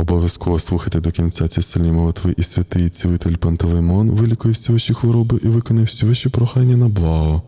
Обов'язково слухайте до кінця ці сильні молитви і святий цілитель Пантелеймон вилікує всі ваші хвороби і виконає всі ваші прохання на благо.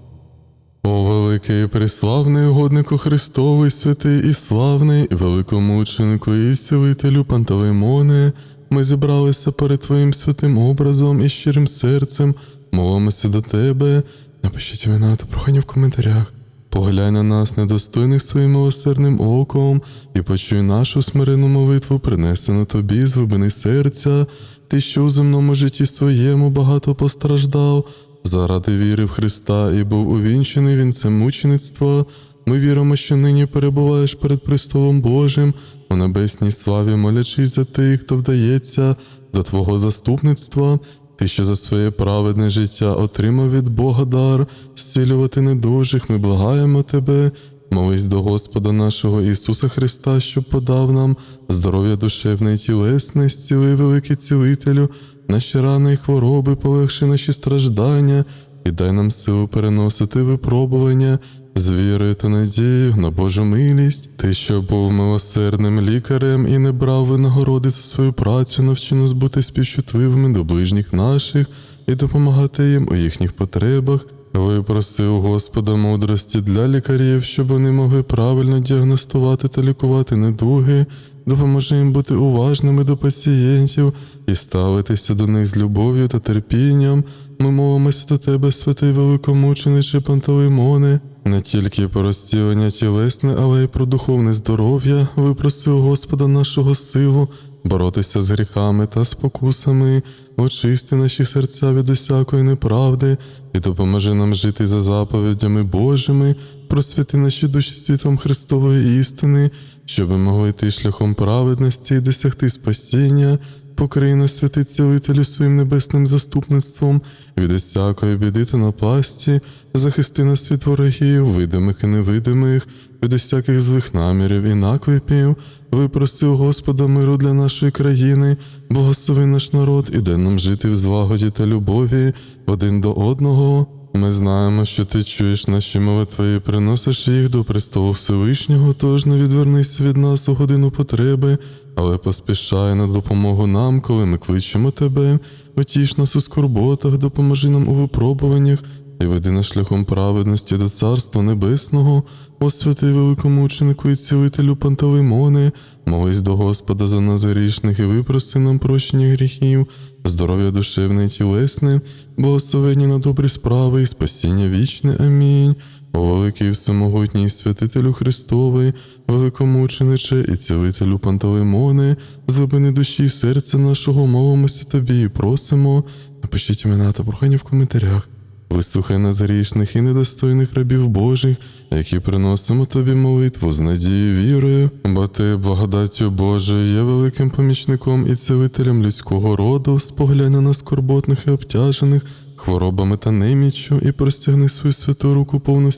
О, великий і преславний угоднику Христовий, святий і славний, великомученику і сілителю Пантелеймоне, ми зібралися перед Твоїм святим образом і щирим серцем, молимося до Тебе. Напишіть імена та прохання в коментарях. Поглянь на нас, недостойних своїм милосердним оком, і почуй нашу смиренну молитву, принесену тобі з глибини серця, ти, що у земному житті своєму багато постраждав, заради віри в Христа і був увінчений вінцем мучеництва. Ми віримо, що нині перебуваєш перед престолом Божим у небесній славі, молячись за тих, хто вдається до Твого заступництва. Ти, що за своє праведне життя отримав від Бога дар, зцілювати недужих, ми благаємо Тебе. Молись до Господа нашого Ісуса Христа, що подав нам здоров'я душевне і тілесне, зціли великий цілителю, наші рани і хвороби, полегши наші страждання і дай нам силу переносити випробування з вірою та надією на Божу милість. Ти, що був милосердним лікарем і не брав винагороди за свою працю, навчи нас бути співчутливими до ближніх наших і допомагати їм у їхніх потребах. Випроси у Господа мудрості для лікарів, щоб вони могли правильно діагностувати та лікувати недуги, допоможи їм бути уважними до пацієнтів і ставитися до них з любов'ю та терпінням. Ми молимося до тебе, святий великомучениче Пантелеймоне, не тільки про розцілення тілесне, але й про духовне здоров'я. Випроси у Господа нашого силу, боротися з гріхами та спокусами, очисти наші серця від усякої неправди і допоможи нам жити за заповідями Божими, просвіти наші душі світлом Христової істини, щоб ми могли йти шляхом праведності і досягти спасіння. Покрий нас, святий цілителю своїм небесним заступництвом від усякої біди та напасті, захисти нас від ворогів, видимих і невидимих, від усяких злих намірів і наклепів, випроси у Господа миру для нашої країни, благослови наш народ і дай нам жити в злагоді та любові один до одного. Ми знаємо, що ти чуєш наші молитви і приносиш їх до престолу Всевишнього, тож не відвернися від нас у годину потреби, але поспішай на допомогу нам, коли ми кличемо тебе, отіш нас у скорботах, допоможи нам у випробуваннях і веди нас шляхом праведності до Царства Небесного, о святий великомученику і цілителю Пантелеймоне, молись до Господа за нас грішних і випроси нам прощення гріхів, здоров'я душевне і тілесне, благословення на добрі справи і спасіння вічне. Амінь. О великий всемогутній святителю Христовий, великомучениче і цілителю Пантелеймоне, з душі і серця нашого молимося тобі і просимо. Напишіть імена та прохання в коментарях. Вислухай нас грішних і недостойних рабів Божих, які приносимо тобі молитву з надією вірою, бо ти, благодаттю Божою, є великим помічником і цілителем людського роду, споглянь на нас скорботних і обтяжених, хворобами та неміччю, і простягни свою святу руку повну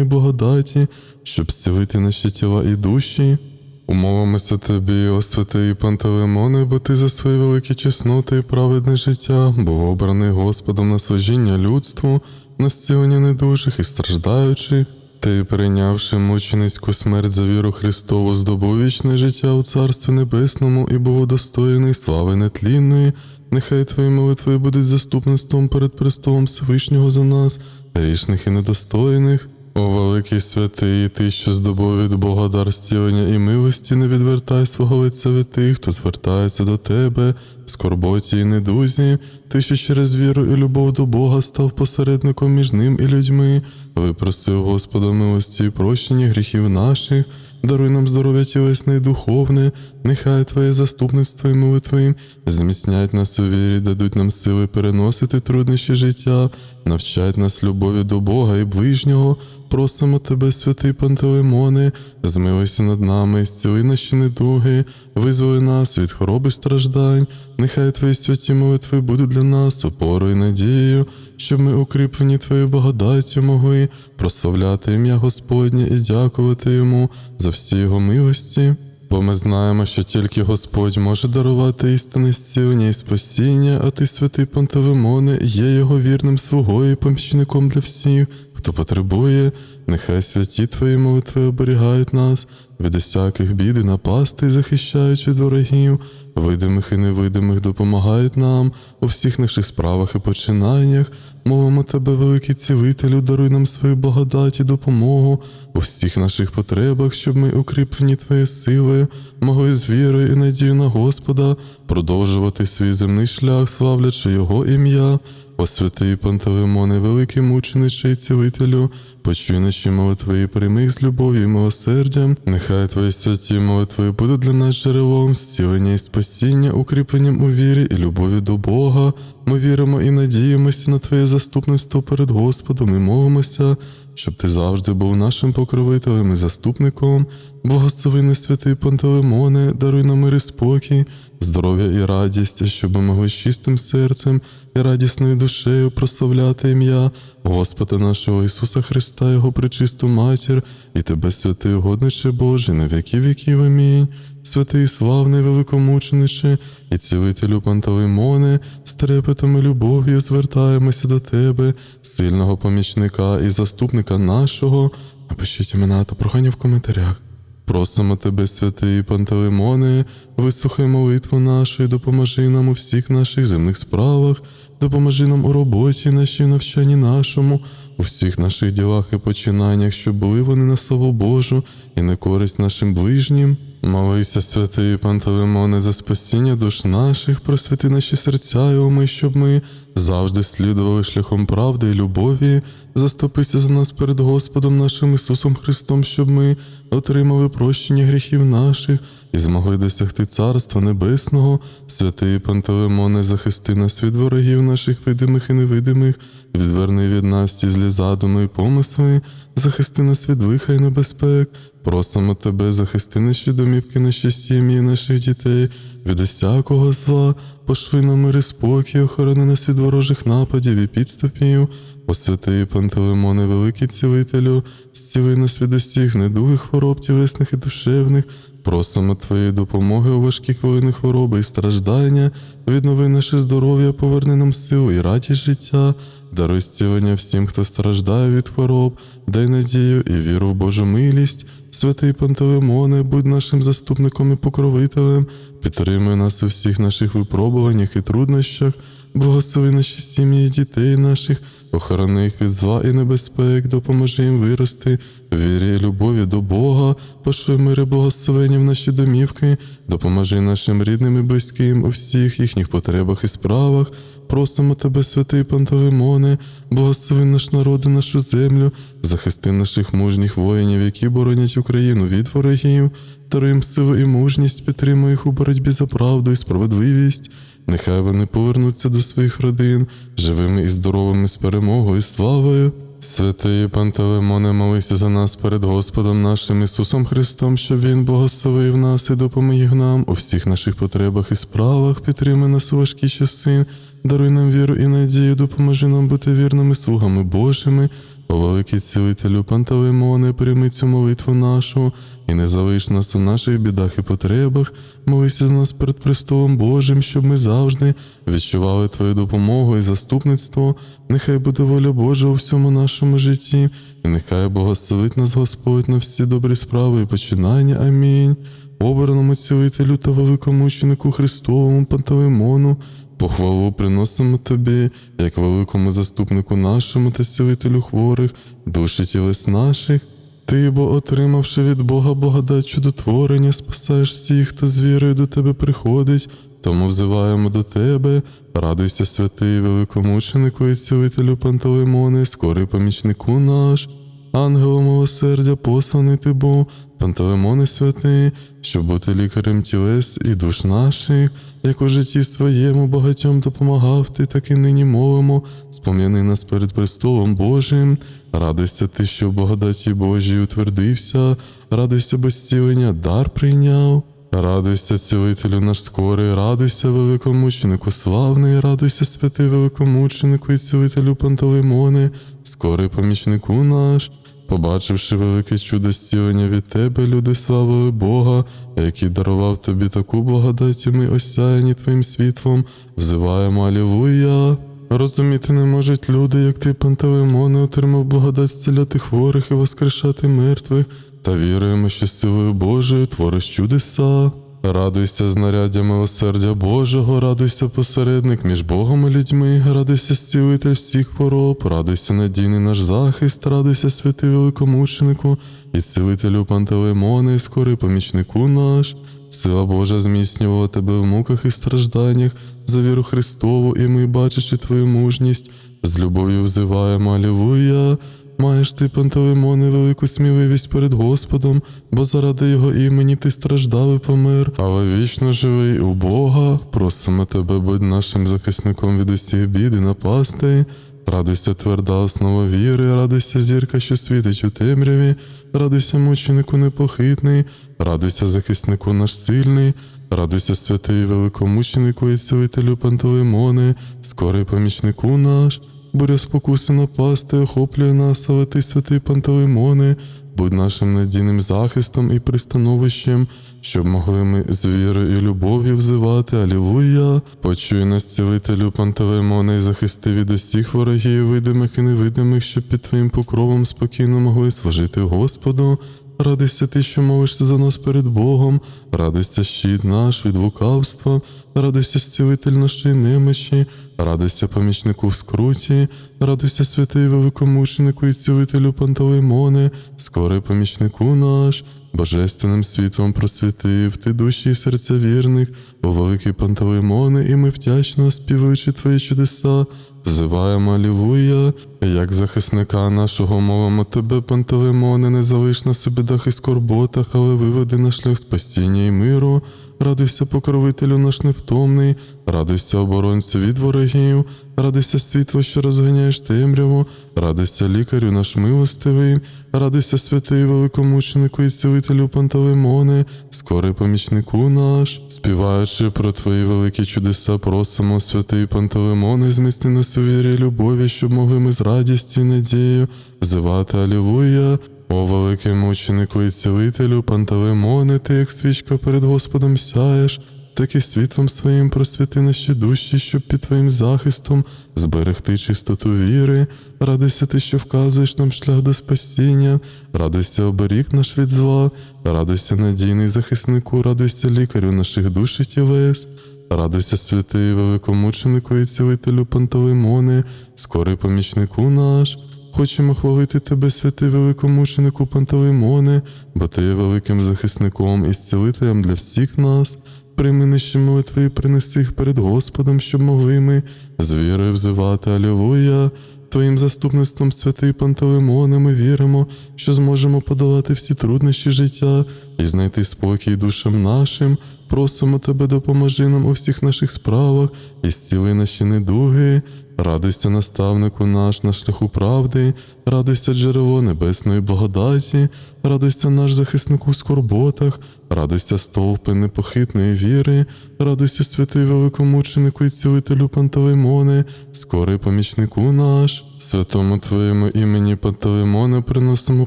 і благодаті, щоб зцілити наші тіла і душі. Умовимося тобі, о святий Пантелеймоне, бо ти за свої великі чесноти і праведне життя був обраний Господом на служіння людству, на зцілення недужих і страждаючих. Ти, прийнявши мученицьку смерть за віру Христову, здобув вічне життя у Царстві Небесному і був удостоєний слави нетлінної. Нехай твої молитви будуть заступництвом перед престолом Всевишнього за нас, грішних і недостойних. О, великий святий, ти, що здобув від Бога дар зцілення і милості, не відвертай свого лиця від тих, хто звертається до тебе, в скорботі і недузі, ти, що через віру і любов до Бога став посередником між ним і людьми, випросив Господа милості і прощення гріхів наших, даруй нам здоров'я тілесне і духовне, нехай Твоє заступництво і молитви зміцнять нас у вірі, дадуть нам сили переносити труднощі життя, навчать нас любові до Бога і ближнього. Просимо тебе, святий Пантелеймоне, змилуйся над нами, зціли наші недуги, визволи нас від хвороби страждань, нехай твої святі молитви будуть для нас опорою і надією, щоб ми, укріплені Твоєю благодаттю, могли прославляти ім'я Господнє і дякувати йому за всі його милості. Бо ми знаємо, що тільки Господь може дарувати істинне зцілення і спасіння, а ти, святий Пантелеймоне, є його вірним слугою і помічником для всіх, хто потребує, нехай святі твої молитви оберігають нас від усяких бід і напастей захищають від ворогів, видимих і невидимих допомагають нам у всіх наших справах і починаннях. Мовимо тебе, великий цілителю, даруй нам свою благодать і допомогу у всіх наших потребах, щоб ми, укріплені твоєю силою, могли з вірою і надією на Господа продовжувати свій земний шлях, славлячи Його ім'я. О святий Пантелеймоне, великий мучениче і цілителю, почуй наші молитви і прийми їх з любов'ю і милосердям. Нехай твої святі молитви будуть для нас джерелом зцілення і спасіння, укріпленням у вірі і любові до Бога. Ми віримо і надіємося на Твоє заступництво перед Господом і молимося, щоб ти завжди був нашим покровителем і заступником. Благослови не святий Пантелеймоне, даруй нам мир і спокій, здоров'я і радість, щоб ми могли чистим серцем і радісною душею прославляти ім'я Господа нашого Ісуса Христа, Його пречисту матір, і Тебе, святий угодниче Боже, на віки віків. Амінь. Святий славний великомучениче і цілителю Пантелеймоне, з трепетом і любов'ю звертаємося до Тебе, сильного помічника і заступника нашого. Напишіть імена та прохання в коментарях. Просимо тебе, святий Пантелеймоне, вислухай молитву нашу і допоможи нам у всіх наших земних справах, допоможи нам у роботі, нашій навчанні нашому, у всіх наших ділах і починаннях, щоб були вони на славу Божу і на користь нашим ближнім. Молися, святий Пантелеймоне, за спасіння душ наших, просвіти наші серця і уми, щоб ми завжди слідували шляхом правди і любові, заступися за нас перед Господом нашим Ісусом Христом, щоб ми отримали прощення гріхів наших і змогли досягти Царства Небесного. Святий Пантелеймоне, захисти нас від ворогів наших видимих і невидимих, відверни від нас ті злі задуми і помисли, захисти нас від лиха і небезпек. Просимо тебе, захисти наші домівки, наші сім'ї, наших дітей від усякого зла, пошли на мир і спокій, охорони нас від ворожих нападів і підступів. О святий Пантелеймоне, великий цілителю, зціли нас від усіх недугих хвороб, тілесних і душевних. Просимо Твоєї допомоги у важкі хвилини хвороби і страждання, віднови наше здоров'я, поверни нам силу і радість життя, даруй зцілення всім, хто страждає від хвороб, дай надію і віру в Божу милість. Святий Пантелеймоне, будь нашим заступником і покровителем, підтримуй нас у всіх наших випробуваннях і труднощах, благослови наші сім'ї дітей наших, охорони їх від зла і небезпек, допоможи їм вирости в вірі і любові до Бога, пошли мир і благословення в наші домівки, допоможи нашим рідним і близьким у всіх їхніх потребах і справах. Просимо тебе, святий Пантелеймоне, благослови наш народ і нашу землю, захисти наших мужніх воїнів, які боронять Україну від ворогів, даруй їм силу і мужність, підтримуй їх у боротьбі за правду і справедливість. Нехай вони повернуться до своїх родин, живими і здоровими з перемогою і славою. Святий Пантелеймоне, молися за нас перед Господом нашим Ісусом Христом, щоб Він благословив нас і допоміг нам у всіх наших потребах і справах, підтримай нас у важкі часи, даруй нам віру і надію, допоможи нам бути вірними слугами Божими. О великий цілителю Пантелеймоне, прийми цю молитву нашу і не залиш нас у наших бідах і потребах, молися за нас перед престолом Божим, щоб ми завжди відчували Твою допомогу і заступництво. Нехай буде воля Божа у всьому нашому житті, і нехай благословить нас Господь на всі добрі справи і починання. Амінь. Обраному цілителю та великомученику Христовому Пантелеймону, Похвалу приносимо тобі, як великому заступнику нашому та цілителю хворих, душі тілес наших. Ти, бо, отримавши від Бога благодать чудотворення, спасаєш всіх, хто з вірою до тебе приходить, тому взиваємо до тебе, радуйся, святий великомученику і цілителю Пантелеймоне, скорий помічнику наш. Ангелом милосердя посланий ти був, Пантелеймоне святий, щоб бути лікарем тілес і душ наших, як у житті своєму багатьом допомагав ти, так і нині мовимо, спом'яни нас перед престолом Божим. Радуйся ти, що в благодаті Божій утвердився, радуйся без цілення, дар прийняв. Радуйся, цілителю наш скорий, радуйся, великомученику славний, радуйся, святий великомученику і цілителю Пантелеймоне, скорий помічнику наш. Побачивши велике чудо стілення від тебе, люди славили Бога, який дарував тобі таку благодать, і ми осяяні твоїм світлом, взиваємо Алілуя. Розуміти не можуть люди, як ти, Пантелеймоне, отримав благодать зціляти хворих і воскрешати мертвих, та віруємо, що силою Божою твориш чудеса. Радуйся знаряддя милосердя Божого, радуйся посередник між Богом і людьми, радуйся зцілитель всіх хвороб, радуйся надійний наш захист, радуйся святий великомученику і цілителю Пантелеймоне, скорий помічнику наш. Сила Божа зміцнювала тебе в муках і стражданнях за віру Христову, і ми, бачачи твою мужність, з любов'ю взиваємо Алілуя. Маєш ти, Пантелеймоне, велику сміливість перед Господом, бо заради його імені ти страждав і помер, але вічно живий у Бога. Просимо тебе, будь нашим захисником від усіх бід і напастей. Радуйся, тверда основа віри, радуйся, зірка, що світить у темряві, радуйся, мученику непохитний, радуйся, захиснику наш сильний, радуйся, святий великомученику і цілителю Пантелеймоне, скорий помічнику наш. Буря спокуси напасти, охоплює нас, але ти, святий Пантелеймоне, будь нашим надійним захистом і пристановищем, щоб могли ми з вірою і любов'ю взивати Алілуя. Почуй нас, цілителю Пантелеймоне, і захисти від усіх ворогів, видимих і невидимих, щоб під твоїм покровом спокійно могли служити Господу. Радуйся ти, що молишся за нас перед Богом, радуйся щит наш від лукавства, радуйся зцілитель нашої немочі, радуйся помічнику в скруті, радуйся святий великомученику і цілителю Пантелеймоне, скорий помічнику наш, божественним світлом просвітив ти душі і серця вірних, бо великий Пантелеймоне, і ми вдячно співаючи твої чудеса, взиваємо Алілуя, як захисника нашого мовимо тебе, Пантелеймоне, не залиш нас у бідах і скорботах, але виведи на шлях спасіння і миру. Радуйся, покровителю наш невтомний, радуйся оборонцю від ворогів, радуйся світло, що розганяєш темряву, радуйся лікарю наш милостивий, радуйся святий великомученику і цілителю Пантелеймоне, скорий помічнику наш, співаючи про твої великі чудеса, просимо, святий Пантелеймоне, зміцни нас у вірі любові, щоб могли ми з радістю і надією взивати Алілуя. О, великий мученику і цілителю, Пантелеймоне, ти як свічка перед Господом сяєш, так і світлом своїм просвіти наші душі, щоб під твоїм захистом зберегти чистоту віри, радуйся ти, що вказуєш нам шлях до спасіння, радуйся оберіг наш від зла, радуйся надійний захиснику, радуйся лікарю наших душ і тілес. Радуйся, святий великомученику і цілителю Пантелеймоне, скорий помічнику наш. Хочемо хвалити тебе, святий великомученику Пантелеймоне, бо ти є великим захисником і зцілителем для всіх нас. Прийми нижчі молитви і принеси їх перед Господом, щоб могли ми з вірою взивати Алілуя. Твоїм заступництвом, святий Пантелеймоне, ми віримо, що зможемо подолати всі труднощі життя і знайти спокій душам нашим. Просимо тебе, допоможи нам у всіх наших справах і зціли наші недуги. Радуйся, наставнику наш на шляху правди, радуйся, джерело небесної благодаті, радуйся наш захиснику в скорботах, радуйся, стовпи непохитної віри, радуйся, святий великомученику і цілителю Пантелеймоне, скорий помічнику наш. Святому Твоєму імені Пантелеймоне приносимо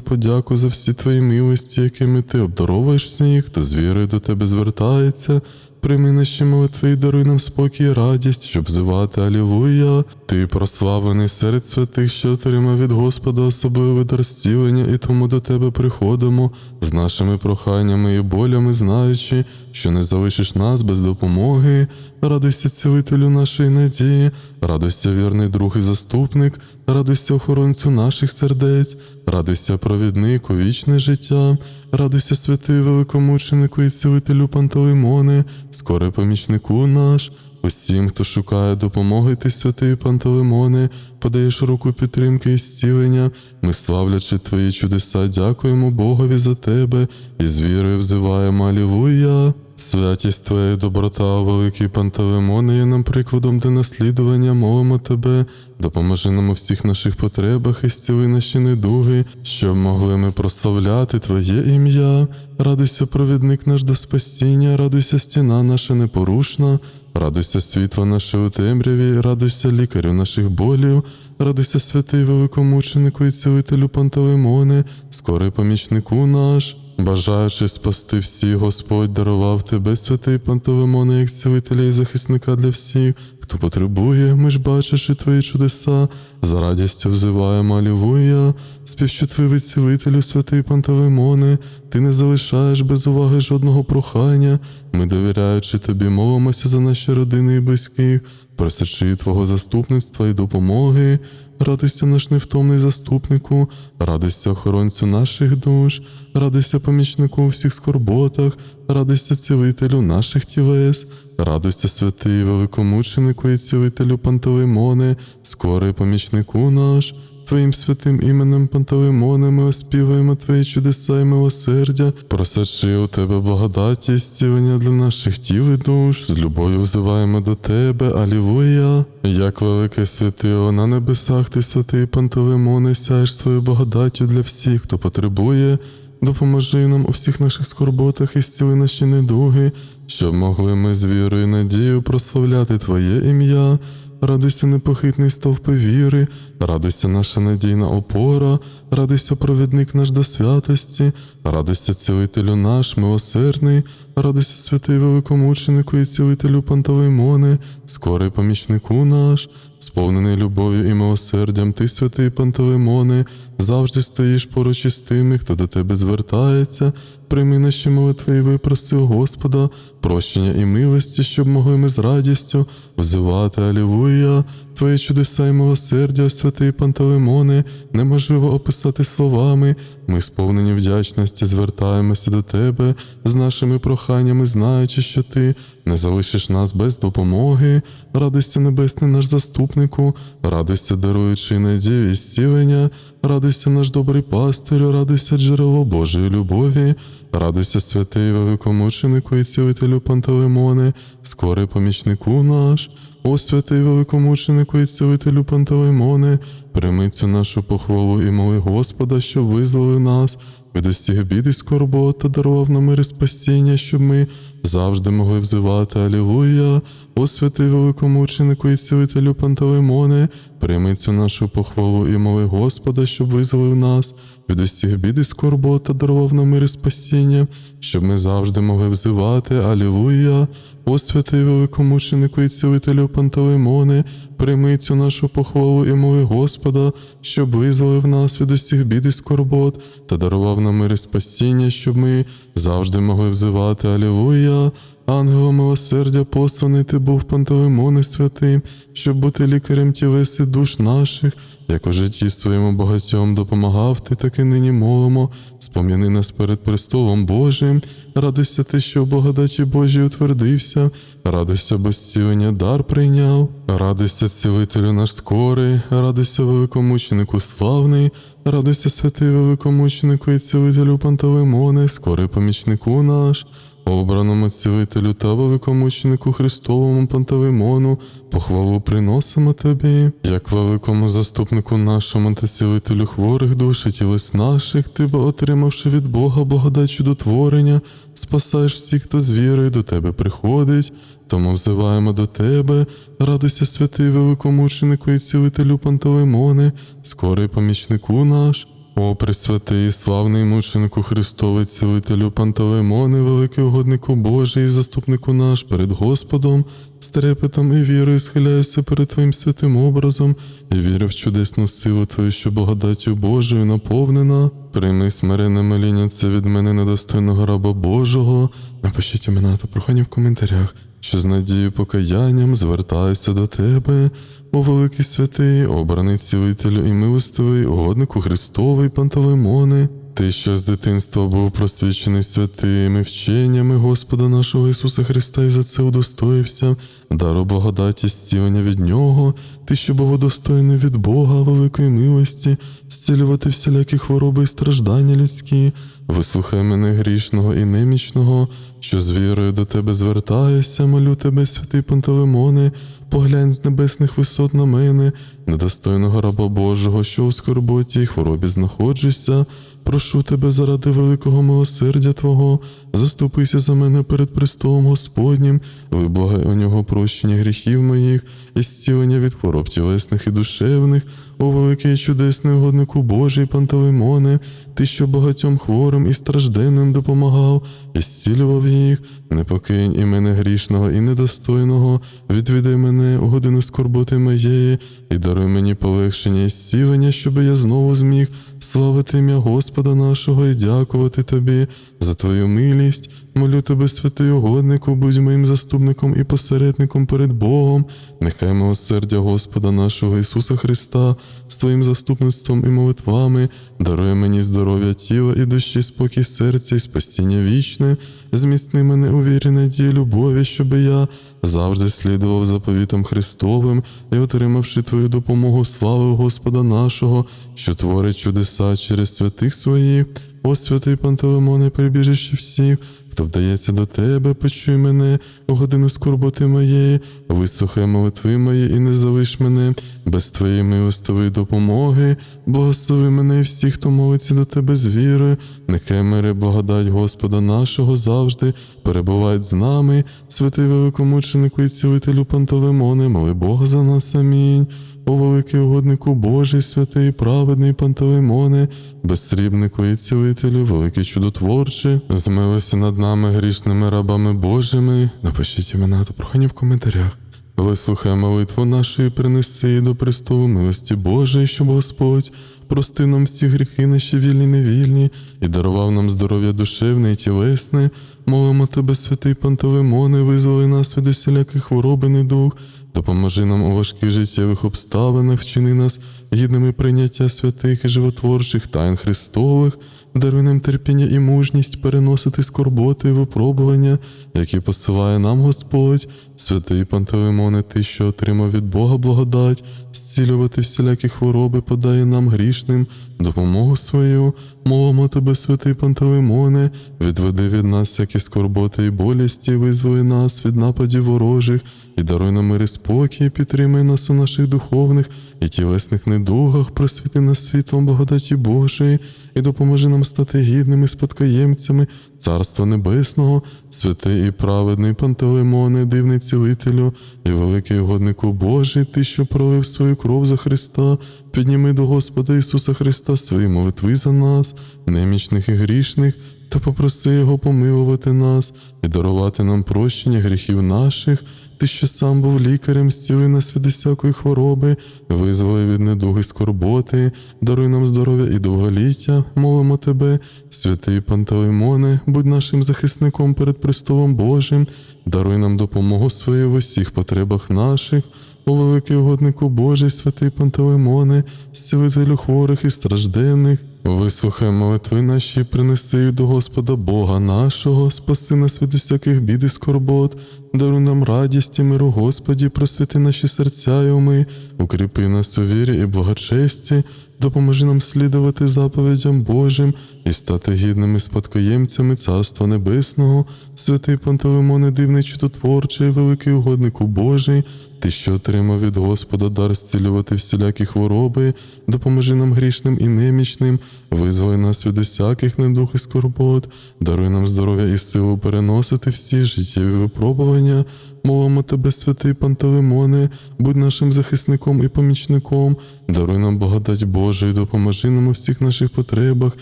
подяку за всі твої милості, якими ти обдаровуєш всіх, хто з вірою до тебе звертається. Прийми наші молитви і даруй нам спокій і радість, щоб взивати Алілуя. Ти прославлений серед святих, що отримав від Господа особливе дар зцілення, і тому до тебе приходимо з нашими проханнями і болями, знаючи, що не залишиш нас без допомоги. Радуйся, цілителю нашої надії, радуйся, вірний друг і заступник, радуйся охоронцю наших сердець, радуйся, провіднику, вічне життя. Радуйся, святий великомученику і цілителю Пантелеймоне, скоре помічнику наш. Усім, хто шукає допомоги, ти, святий Пантелеймоне, подаєш руку підтримки і зцілення. Ми, славлячи твої чудеса, дякуємо Богові за тебе і з вірою взиваємо Алілуя. Святість Твоя доброта, великий Пантелеймоне, є нам прикладом для наслідування, молимо Тебе, допоможи нам у всіх наших потребах і зціли наші недуги, щоб могли ми прославляти Твоє ім'я. Радуйся, провідник наш до спасіння, радуйся, стіна наша непорушна, радуйся, світло наше у темряві, радуйся, лікарю наших болів, радуйся, святий великомученику і цілителю Пантелеймоне, скорий помічнику наш. Бажаючи спасти всіх, Господь дарував тебе, святий Пантелеймоне, як цілителя і захисника для всіх, хто потребує, ми ж бачачи твої чудеса, за радістю взиваємо Алілуя, співчутливий цілителю, святий Пантелеймоне, ти не залишаєш без уваги жодного прохання. Ми, довіряючи тобі, молимося за наші родини і близьких, просячи Твого заступництва і допомоги. Радуйся наш невтомний заступнику, радуйся охоронцю наших душ, радуйся помічнику у всіх скорботах, радися цілителю наших тілес, радуйся святий великомученику і цілителю Пантелеймоне, скорий помічнику наш. Твоїм святим іменем Пантелеймоне ми оспіваємо Твої чудеса і милосердя, просячи у Тебе благодаті і зцілення для наших тіл і душ, з любов'ю взиваємо до Тебе, Алілуя. Як велике святило на небесах, ти святий Пантелеймоне, сяєш свою благодаттю для всіх, хто потребує. Допоможи нам у всіх наших скорботах і зціли наші недуги, щоб могли ми з вірою і надією прославляти Твоє ім'я. Радуйся, непохитний стовпи віри, радуйся наша надійна опора, радуйся, провідник наш до святості, радуйся, цілителю наш, милосердний, радуйся, святий великомученику і цілителю Пантелеймоне, скорий помічнику наш, сповнений любов'ю і милосердям, ти, святий Пантелеймоне, завжди стоїш поруч із тими, хто до тебе звертається. Прийми наші молитви і випроси у Господа, прощення і милості, щоб могли ми з радістю взивати Алілуя, Твої чудеса і милосердя, святий Пантелеймоне, неможливо описати словами. Ми, сповнені вдячності, звертаємося до Тебе з нашими проханнями, знаючи, що Ти не залишиш нас без допомоги. Радуйся, небесний наш заступнику, радуйся, даруючи надію і зцілення, радуйся, наш добрий пастирю, радуйся, джерело Божої любові. Радуйся, святий великомученику і цілителю Пантелеймоне, скорий помічнику наш. О святий великомученику і цілителю Пантелеймоне, прийми цю нашу похвалу і моли Господа, що визволив нас від усіх бід і скорбот та дарував нам мир і спасіння, щоб ми завжди могли взивати Алілуя. О святий великомученику і цілителю Пантелеймоне, прийми цю нашу похвалу і моли Господа, щоб визволив нас від усіх бід і скорбот та дарував нам мир і спасіння, щоб ми завжди могли взивати Алілуя. О святий великомученику і цілителю Пантелеймоне, прийми цю нашу похвалу і моли Господа, щоб визволив нас від усіх бід і скорбот та дарував нам мир і спасіння, щоб ми завжди могли взивати Алілуя. Ангело милосердя посланий ти був Пантелеймоне святим, щоб бути лікарем тілес і душ наших, як у житті своєму багатьом допомагав ти, так і нині молимо, спом'яни нас перед престолом Божим, радуйся ти, що в благодаті Божій утвердився, радуйся, бо зцілення дар прийняв, радуйся, цілителю наш скорий, радуйся, великомученику славний, радуйся, святий великомученику і цілителю Пантелеймоне, скорий помічнику наш. Обраному цілителю та великомученику Христовому Пантелеймону, похвалу приносимо тобі, як великому заступнику нашому та цілителю хворих душ і тілес наших, ти бо отримавши від Бога благодать чудотворення, спасаєш всіх, хто з вірою до тебе приходить. Тому взиваємо до тебе, радуйся, святий великомученику і цілителю Пантелеймоне, скорий помічнику наш. О, пресвятий, і славний мученику Христовий, цілителю Пантелеймоне, великий угоднику Божий, і заступнику наш перед Господом, з трепетом і вірою схиляюся перед Твоїм святим образом і вірю в чудесну силу Твою, що благодаттю Божою наповнена. Прийми смирене моління це від мене недостойного раба Божого. Напишіть імена та прохання в коментарях, що з надією покаянням звертаюся до Тебе. О великий святий, обраний цілителю і милостивий, угоднику Христовий Пантелеймоне, ти, що з дитинства був просвічений святими вченнями Господа нашого Ісуса Христа, і за це удостоївся, дару благодаті зцілення від Нього, ти, що був удостоєний від Бога великої милості, зцілювати всілякі хвороби і страждання людські. Вислухай мене грішного і немічного, що з вірою до тебе звертаюся, молю тебе, святий Пантелеймоне, поглянь з небесних висот на мене, недостойного раба Божого, що у скорботі й хворобі знаходжуся. Прошу тебе заради великого милосердя Твого, заступися за мене перед престолом Господнім, виблагай у нього прощення гріхів моїх і зцілення від хвороб тілесних і душевних, о великий чудесний угоднику Божий Пантелеймоне, ти, що багатьом хворим і стражденним допомагав, і зцілював їх, не покинь і мене грішного і недостойного, відвідай мене у годину скорботи моєї, і даруй мені полегшення і зцілення, щоби я знову зміг славити ім'я Господа нашого і дякувати тобі за твою милість. Молю тебе, святий угоднику, будь моїм заступником і посередником перед Богом. Нехай милосердя Господа нашого Ісуса Христа з Твоїм заступництвом і молитвами дарує мені здоров'я тіла і душі, спокій серця і спасіння вічне, зміцни мене у вірі надії, любові, щоби я завжди слідував заповітам Христовим і, отримавши Твою допомогу, славив Господа нашого, що творить чудеса через святих своїх. О, святий Пантелеймоне, прибіжище всіх, хто вдається до тебе, почуй мене у годину скорботи моєї, вислухай молитви мої і не залиш мене. Без твоєї милостивої допомоги, благослови мене і всіх, хто молиться до тебе з вірою, нехай мире благодать Господа нашого завжди перебувають з нами, святий великомученику і цілителю Пантелеймоне, моли Бога за нас, амінь. О великий угоднику Божий, святий, праведний Пантелеймоне, безсрібнику і цілителю, великий чудотворче, змилися над нами грішними рабами Божими. Напишіть імена та прохання в коментарях. Вислухай молитву нашу і принеси її до престолу милості Божої, щоб Господь прости нам всі гріхи наші вільні невільні, і дарував нам здоров'я душевне і тілесне. Молимо тебе, святий Пантелеймоне, визволи нас від усіляких хвороб і недуг, Допоможи нам у важких життєвих обставинах, вчини нас гідними прийняття святих і животворчих тайн Христових, даруй нам терпіння і мужність переносити скорботи і випробування, які посилає нам Господь, святий Пантелеймоне, ти, що отримав від Бога благодать, зцілювати всілякі хвороби, подає нам грішним допомогу свою. Мовимо тебе, святий Пантелеймоне, відведи від нас всякі скорботи і болісті, визволи нас від нападів ворожих, і даруй нам мир і спокій, підтримай нас у наших духовних і тілесних недугах, просвіти нас світлом благодаті Божої, і допоможи нам стати гідними спадкоємцями Царства Небесного, святий і праведний Пантелеймоне, дивний цілителю, і великий угоднику Божий, ти, що пролив свою кров за Христа, підніми до Господа Ісуса Христа свої молитви за нас, немічних і грішних, та попроси Його помилувати нас і дарувати нам прощення гріхів наших. Ти, що сам був лікарем, зцілив нас від усякої хвороби, визволи від недуги скорботи, даруй нам здоров'я і довголіття, мовимо тебе, святий Пантелеймоне, будь нашим захисником перед престолом Божим, даруй нам допомогу свою в усіх потребах наших. О великий угоднику Божий, святий Пантелеймоне, зцілителю хворих і стражденних, вислухай молитви наші, принеси їх до Господа Бога нашого, спаси нас від усяких бід і скорбот, даруй нам радість і миру, Господі, просвіти наші серця і уми, укріпи нас у вірі і благочесті, допоможи нам слідувати заповідям Божим і стати гідними спадкоємцями Царства Небесного, святий Пантелеймоне, дивний чудотворчий, великий угоднику Божий. Ти, що отримав від Господа дар зцілювати всілякі хвороби, допоможи нам грішним і немічним, визволи нас від усяких недух і скорбот, даруй нам здоров'я і силу переносити всі життєві випробування. Мовимо тебе, святий Пантелеймоне, будь нашим захисником і помічником, даруй нам благодать Божу і допоможи нам у всіх наших потребах,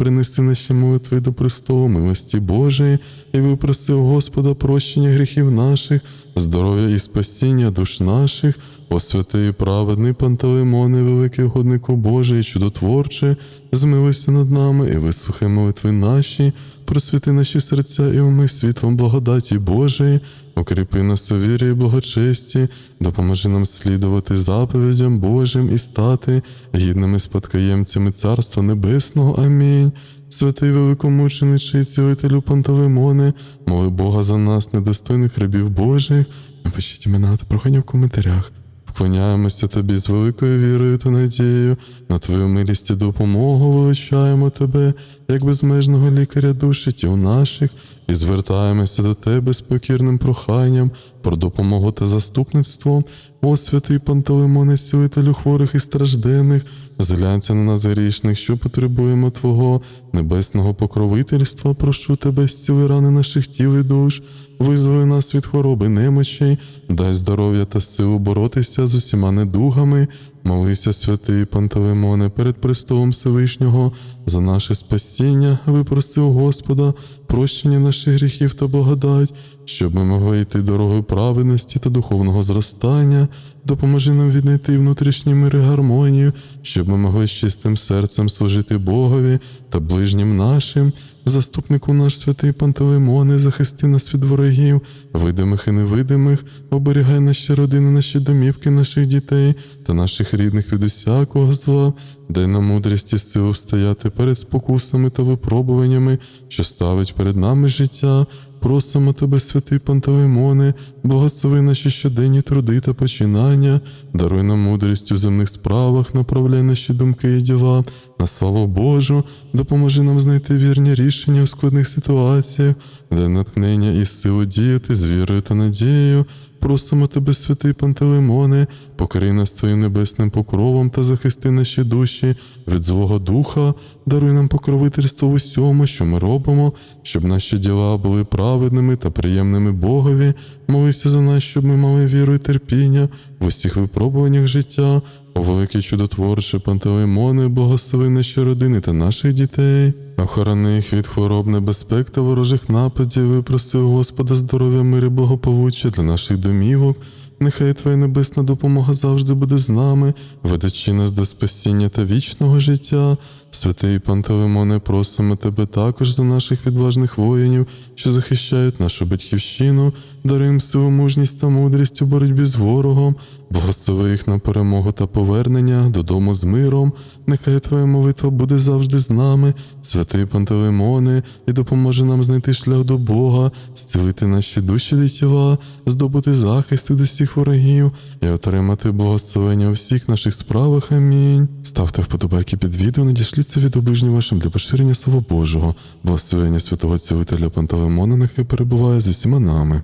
принести наші молитви до престолу милості Божої, і випроси у Господа прощення гріхів наших, здоров'я і спасіння душ наших, о святий праведний Пантелеймоне, великий угоднику Божий, чудотворче, змилуйся над нами і вислухай молитви наші, просвіти наші серця і уми світлом благодаті Божої, укріпи нас у вірі і благочесті, допоможи нам слідувати заповідям Божим і стати гідними спадкоємцями Царства Небесного. Амінь. Святий великомученичий цілителю Пантелеймоне, моли Бога за нас, недостойних рабів Божих. Напишіть імена та прохання в коментарях. Вклоняємося тобі з великою вірою та надією, на твою милість і допомогу величаємо тебе, як безмежного лікаря душі тіл наших, і звертаємося до Тебе з покірним проханням про допомогу та заступництво. О святий Пантелеймоне, цілителю хворих і стражденних, зглянься на нас грішних, що потребуємо Твого небесного покровительства. Прошу Тебе, зціли рани наших тіл і душ, визволи нас від хвороби немочей, дай здоров'я та силу боротися з усіма недугами. Молися, святий Пантелеймоне, перед престолом Всевишнього, за наше спасіння, випроси у Господа, прощення наших гріхів та благодать, щоб ми могли йти дорогою праведності та духовного зростання. Допоможи нам віднайти внутрішній мир і гармонію, щоб ми могли з чистим серцем служити Богові та ближнім нашим. Заступнику наш святий Пантелеймоне, захисти нас від ворогів, видимих і невидимих, оберігай наші родини, наші домівки, наших дітей та наших рідних від усякого зла. Дай нам мудрість і силу стояти перед спокусами та випробуваннями, що ставить перед нами життя. Просимо тебе, святий Пантелеймоне, благослови наші щоденні труди та починання, даруй нам мудрість у земних справах, направляй наші думки і діла на славу Божу, допоможи нам знайти вірні рішення у складних ситуаціях, дай натхнення і силу діяти з вірою та надією. Просимо тебе, святий Пантелеймоне, покрий нас твоїм небесним покровом та захисти наші душі від злого духа, даруй нам покровительство в усьому, що ми робимо, щоб наші діла були праведними та приємними Богові. Молися за нас, щоб ми мали віру і терпіння в усіх випробуваннях життя. О великий чудотворче Пантелеймоне, благослови наші родини та наших дітей. Охорони їх від хвороб, небезпек та ворожих нападів, випроси у Господа здоров'я, мир і благополуччя для наших домівок. Нехай Твоя небесна допомога завжди буде з нами, ведучи нас до спасіння та вічного життя. Святий Пантелеймоне, просимо тебе також за наших відважних воїнів, що захищають нашу батьківщину, даруй їм силу, мужність та мудрість у боротьбі з ворогом, благослови їх на перемогу та повернення додому з миром. Нехай Твоя молитва буде завжди з нами, святий Пантелеймоне, і допоможе нам знайти шлях до Бога, зцілити наші душі і тіла, здобути захист від усіх ворогів і отримати благословення у всіх наших справах. Амінь. Ставте вподобайки під відео, надішліться від оближнім вашим для поширення Слова Божого. Благословення святого цілителя Пантелеймона нехай перебуває з усіма нами.